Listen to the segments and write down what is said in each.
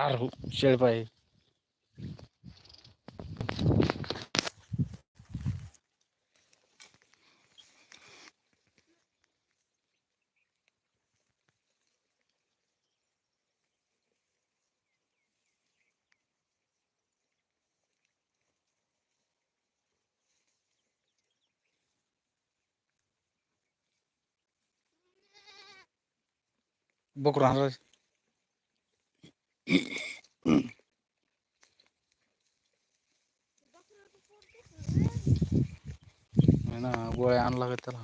अरे हो शेळपाय बकरू ना गोळ्या आणला का त्याला?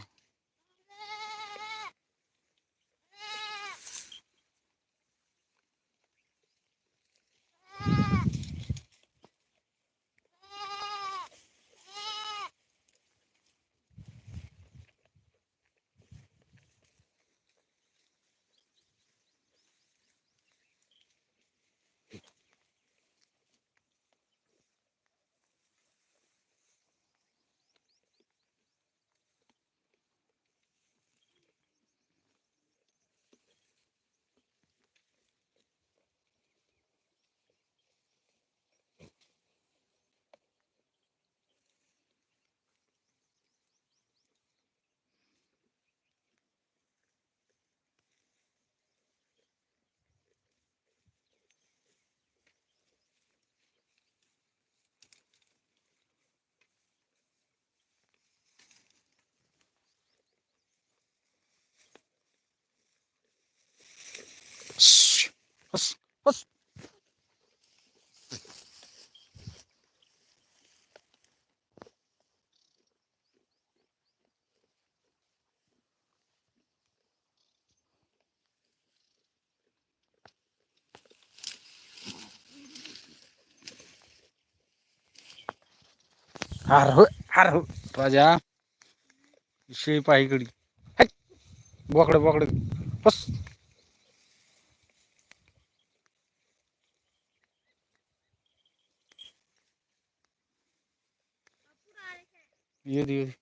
श्श्श. हस हस हार हो हार हो राजा शेप आहे इकडे बोकड बोकड. बस ये दे, ये दे.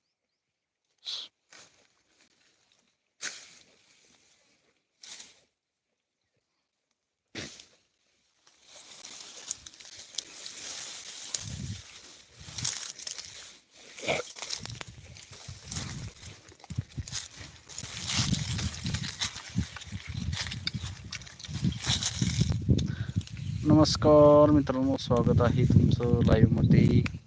नमस्कार मित्रांनो स्वागत आहे तुमचं लाईव्हमध्ये हे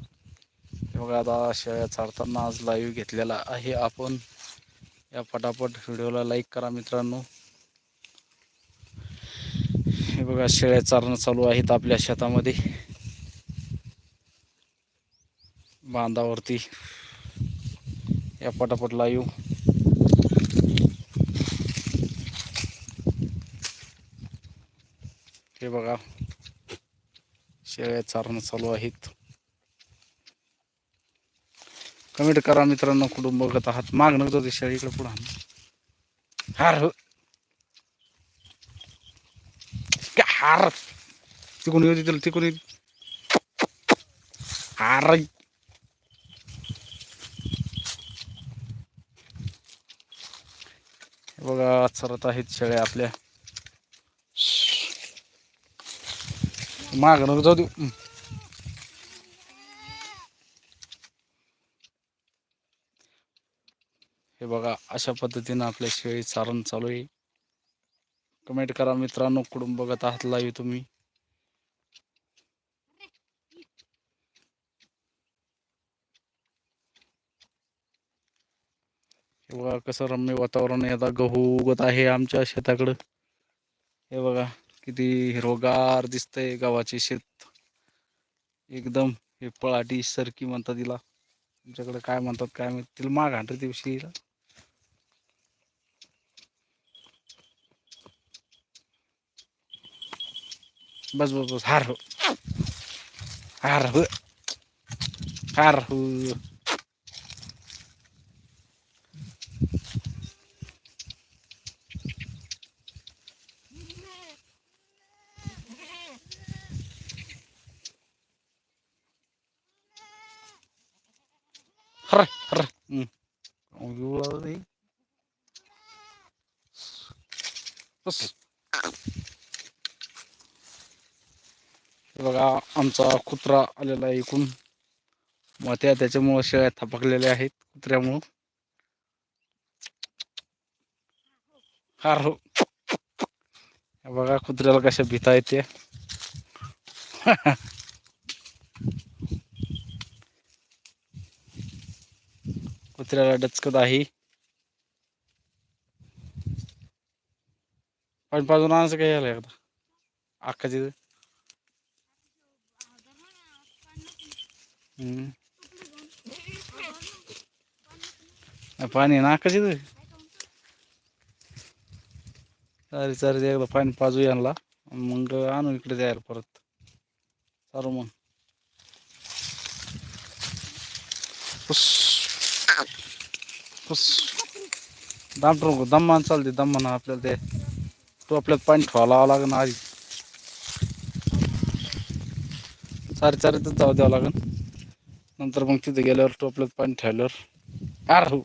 बघा आता शेळ्या चारताना आज लाईव्ह घेतलेला आहे आपण. या पटापट व्हिडिओला लाईक करा मित्रांनो. हे बघा शेळ्या चारणं चालू आहेत आपल्या शेतामध्ये. बांधावरती. या पटापट लाईव्ह हे बघा शेळ्या चारणं चालू आहेत. कमेंट करा मित्रांनो कुठून बघत आहात? मागणं जाऊ दे इकडे पुढं हार हो. हार? तिकडून येऊ दे तिकून तिकडून येऊ हार. बघा चरत आहेत शेळ्या आपल्या. मागणं जाऊ देऊ हं. हे बघा अशा पद्धतीनं आपल्या शेळी चारण चालू आहे. कमेंट करा मित्रांनो कुठून बघत आहात लाईव्ह तुम्ही? हे बघा कसं रम्य वातावरण आहे. आता गहू उगत आहे आमच्या शेताकडं. हे बघा किती हिरवगार दिसतंय गावाचे शेत. एकदम हे पळाटी सरकी म्हणतात तिला तुमच्याकडे काय म्हणतात काय माहिती? तिला माग आणते दिवशी बस बस बस हार हो हार हो हार हो हर हर हम्म. अहो, एवढं नाही. बस हे बघा आमचा कुत्रा आलेला आहे इकून मग त्या त्याच्यामुळं शेळ्या थपकलेल्या आहेत कुत्र्यामुळं. हार हो बघा कुत्र्याला कशा भीता येते कुत्र्याला डचकत आहे. पण पाजून आणायचं काही आलं एकदा? अक्काची पाणी ना अक्काची चालेल चालेल एकदा पाणी पाजू यांना मग आणू इकडे जायला परत. चालू मग. पुस. पुस. दाम नको. दम्मान चालते दम्मान आपल्याला ते. तो आपल्याला पाणी ठेवायला लावावं लागेल आधी. सारे चारीतच जाऊ द्यावं लागेल. नंतर मग तिथे गेल्यावर टोपल्यात पाणी ठेवल्यावर आर हो.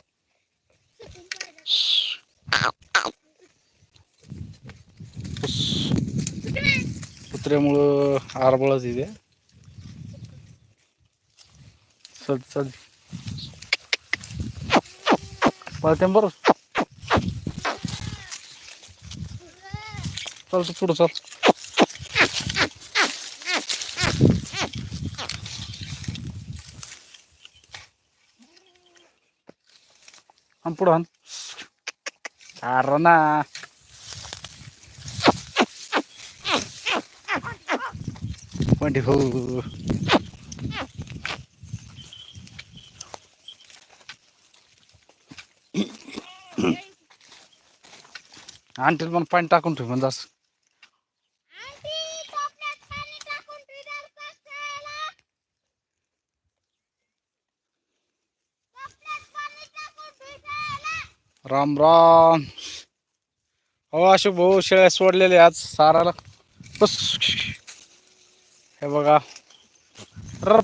कुत्र्यामुळं आरबळच येते चल चल. पळते बरं. चल तू पुढं चल. आण पुढं आण अरे ना पण हो आणतील पण पाणी राम राम. हो अशोक भाऊ शेळ्या सोडलेले आज साराला. बस. हे बघा. रर,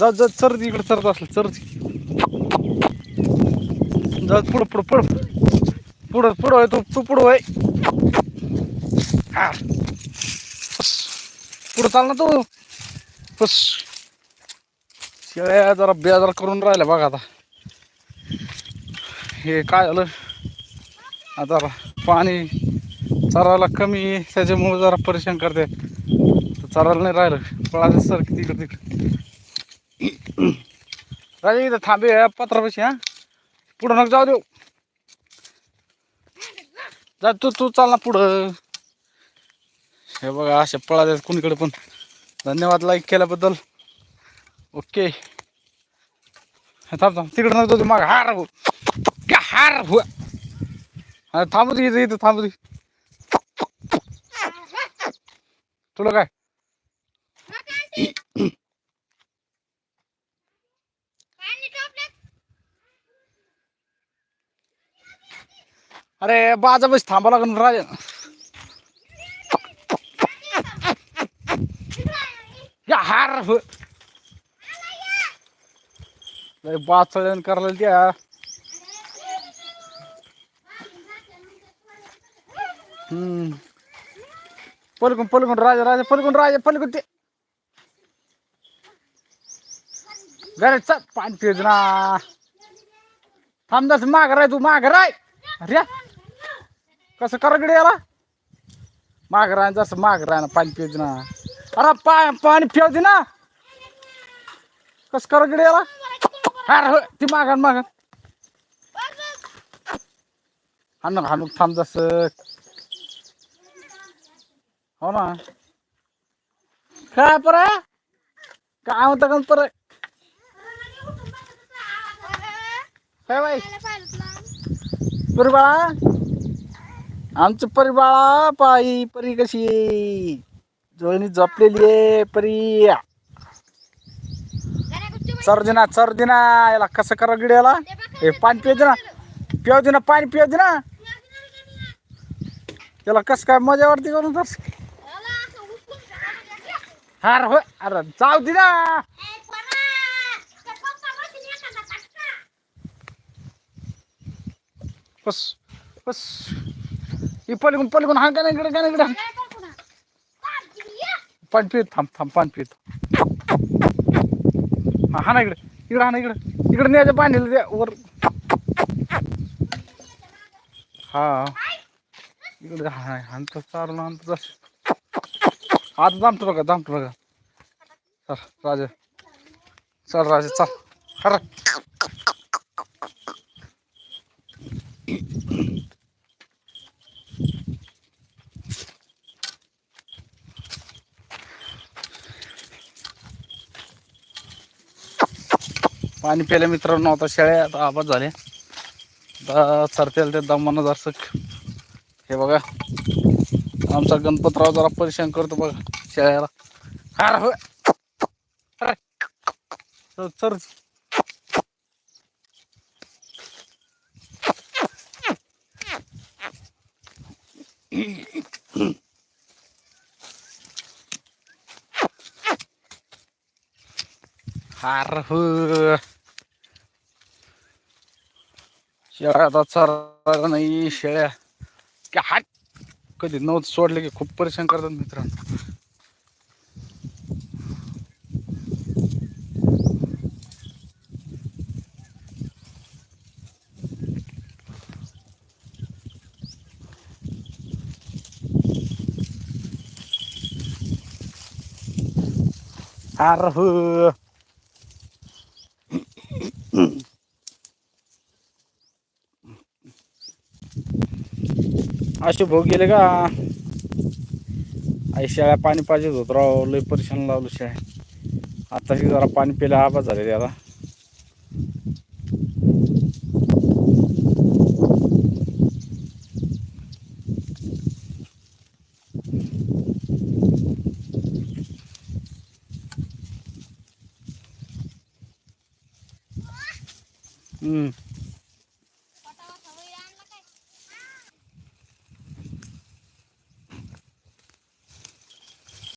जात पळ. इकडे चरत असलं चरती जात पुढं पुढं पुढं. पुढं पुढं होय तू तू पुढं होय. पुढं चाल ना तू. बस. शेळ्या जरा बेजार करून राहिल्या बघा आता. हे काय झालं? आता पाणी चरायला कमी त्याच्यामुळे जरा परेशान करते. तर चरायला नाही राहिलं. पळायचं सर तिकडे तिकडे. राजा इथं थांबे पत्रापाशी हा. पुढं नका जाऊ देऊ. जा तू तू चाल ना पुढं. हे बघा अशा पळा कुणीकडे पण. धन्यवाद लाईक केल्याबद्दल. ओके थांब थांब. तिकडं नव्हतो जाऊ माग. हार हो क्या हार हो थांबू दे इथं इथं थांबू दे. तुला काय? अरे बाजा बस थांबा लागून राजा. या हार हो लय बाचळण करायला द्या. हम्म. पलकून पलकून राजा राजा पलकून राजा पलकून ते. घरे चल पाणी पिज ना. थांबदास माग राय तू माग राय. अरे कसं करगडे याला? माग राय जसं माग राय ना पाणी पिज ना. अरे पा पाणी पिव ना. कसं कर याला? अरे हो ती मागण मागण हाणूक हाणूक थांब जसं. हो ना. काय पर. काय होतं का पर काय बाई? परिबाळा? आमचं परिबाळा पायी परी कशी? आहे जोळणी जपलेली आहे परी. चर्दिना चर्दिना याला कसं करा गिड्याला? हे पाणी पिऊ दे ना. पिऊ दे ना पाणी पिऊ दे ना. याला कसं काय मजा वाटते करून तर? हार हो अरे जाऊ दे ना. बस बस. ही पलीकडून पलीकडून हा का नाही इकडे का नाही इकडे? पाणी पित थांब थांब पाणी पित हा हा ना इकडे. इकडे हा ना इकडे. इकडे न्यायचं पाणी द्या वर. हा. इकडे हा हाणतो चालून आणतो तस आता दामतो बघा दामतो बघा. चल राजा. चल राजा चल. खरं. पाणी प्यायला मित्रांनो आता शेळ्या आता आबाद झाले. आता चरतेल ते दमानं जरसं हे बघा आमचा गणपतराव जरा परेशान करतो बघा शेळ्याला. अरे हो चल चल हो शेळ्या आता चरायला नाही शेळ्या की हात कधी नव्हतं सोडले की खूप परेशान करतात मित्रांनो अरे असे भाऊ गेले का? आई शेळ्या पाणी पाहिजेच होत राव. लय परेशान लावलं शेळ्या आताशी जरा पाणी प्यायला आबा झाले आता.